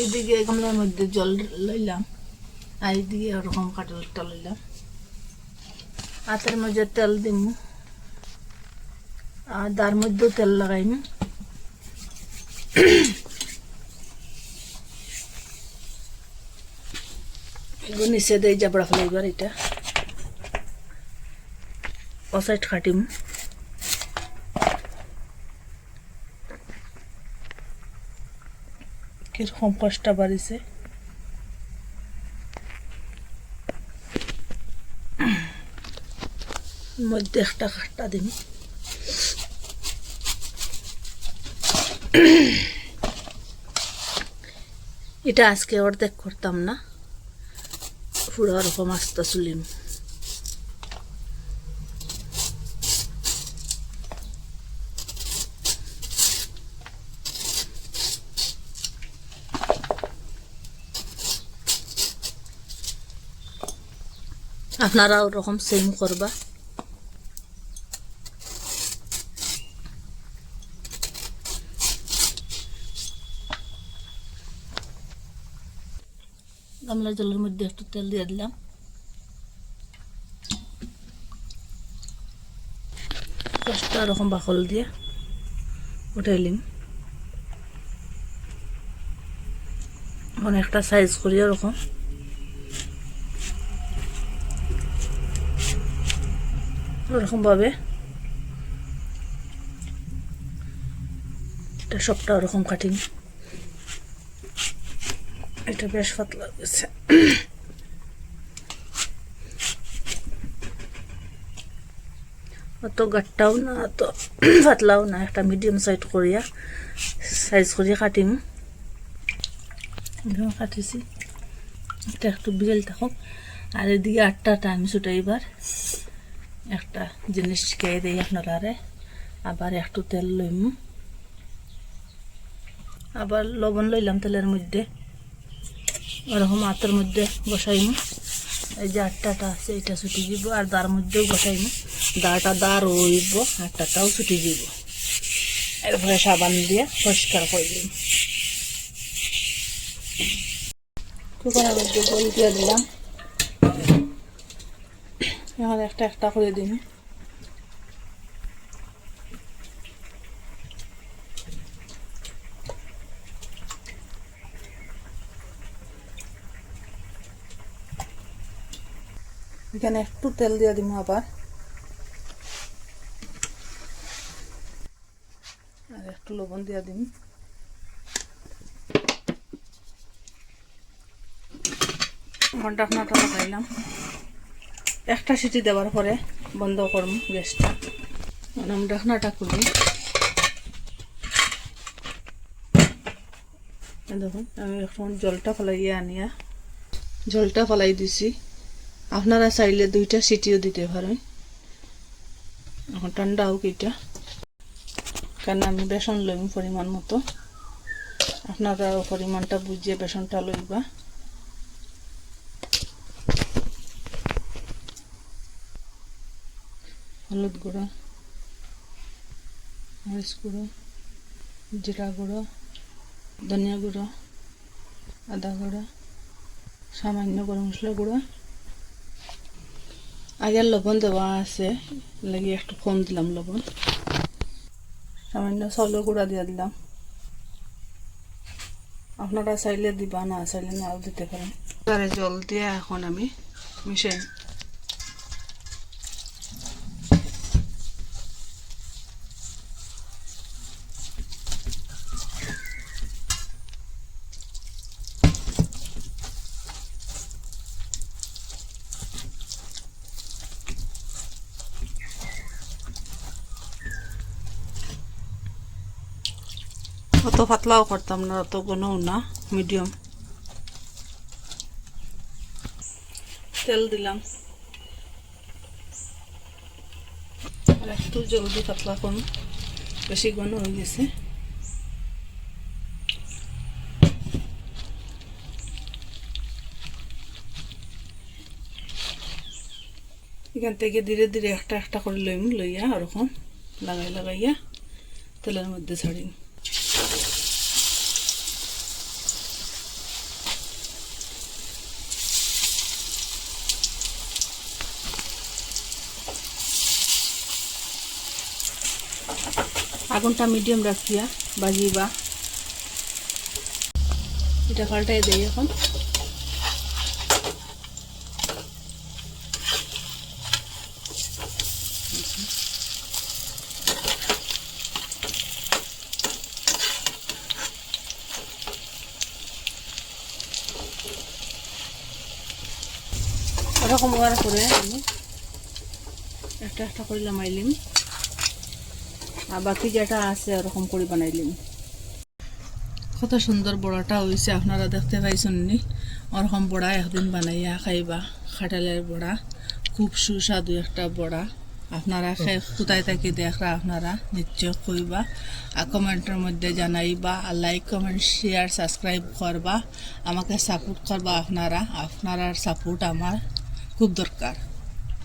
এদিকে গামলার মধ্যে জল লইলাম, আর এদিকে ওরকম কাটলটা লইলাম। হাতের মধ্যে তেল দিম, আর তার মধ্যেও তেল লাগাইম। নিচে দিয়ে জাবড়া ফেলাইবার এটা। ও সাইড কাটিম। কীরকম কষ্ট বাড়িছে। মধ্যে একটা কাঠটা দিন এটা আজকে অর্ধেক করতাম না। পুরো ওরকম আস্তে চুলিম আপনারা ওরকম সেম করবা। গামলা জলের মধ্যে একটু তেল দিয়ে দিলাম। দশটা এরকম বাকল দিয়ে উঠাইলিম এখন একটা সাইজ করি ওরকম ওরকমভাবে এটা সবটা ওরকম কাটিং এটা বেশ পাতলা গেছে অত গাটটাও না, অত পাতলাও না, একটা মিডিয়াম সাইজ করিয়া সাইজ করিয়া কাটিম কাটিছি। এটা একটু বিকেল থাকুক আর এদিকে আটটা টাইম ছুটে এবার একটা জিনিস শিখাই দিই আপনারা আবার একটু তেল লইম। আবার লবণ লইলাম তেলের মধ্যে। ওরকম আতের মধ্যে বসাইম। এই যে আটটাটা আছে, এটা ছুটি দিব, আর দার মধ্যেও বসাইম। দাটা দার হইব, আটটাটাও ছুটি দিব। এরপরে সাবান দিয়ে পরিষ্কার করে দিম। কুকারের মধ্যে দিলাম। এখন একটা একটা করে দিন এখানে একটু তেল দিয়ে দিব আবার আর একটু লবণ দিয়ে দিন আমার ডাকনাটা লাগাইলাম একটা সিটি দেওয়ার পরে বন্ধ করব গ্যাসটা। আমি ডাকনাটা খুলি। দেখুন, আমি এখন জলটা ফেলাইয়া আনিয়া, জলটা ফেলাই দিছি। আপনারা চাইলে দুইটা সিটিও দিতে পারেন। এখন ঠান্ডা হোক কারণ আমি বেসন লইম পরিমাণ মতো। আপনারা পরিমাণটা বুঝিয়ে বেসনটা লইবা। হলুদ গুঁড়ো, মরিচ গুঁড়ো, জিরা গুঁড়ো, ধনিয়া গুঁড়ো, আদা গুঁড়ো, সামান্য গরম মশলা গুঁড়ো। আগের লবণ দেওয়া আছে, লাগি একটু কম দিলাম লবণ। সামান্য চাউলের গুঁড়া দিয়ে দিলাম। আপনারা চাইলে দিবা, না চাইলে নাও দিতে পারেন। তারে জল দিয়ে এখন আমি মিশাই অত পাতলাও করতাম না অত ঘনও না মিডিয়াম তেল দিলাম। একটু জলদি পাতলা কম বেশি ঘন হয়ে গেছে। এখান থেকে ধীরে ধীরে একটা একটা করে লইম, লইয়া ওরকম লাগাই লাগাইয়া তেলের মধ্যে ছাড়িম। আগুনটা মিডিয়াম রাখিয়া বাজিবা। এটা পাল্টাই দেই এখন। হওয়ার পরে আমি একটা একটা করে লামাইলিম আর বাকি যেটা আছে ওরকম করে বানাইলিম কত সুন্দর বড়াটা হয়েছে আপনারা দেখতে পাইছেন নি? ওরকম বড়া একদিন বানাইয়া খাইবা। খাটালের বড়া, খুব সুস্বাদু একটা বড়া। আপনারা কোথায় থাকি দেখরা আপনারা, নিশ্চয় কইবা। আর কমেন্টের মধ্যে জানাইবা আর লাইক কমেন্ট শেয়ার সাবস্ক্রাইব করবা। আমাকে সাপোর্ট করবা আপনারা। আপনার সাপোর্ট আমার খুব দরকার।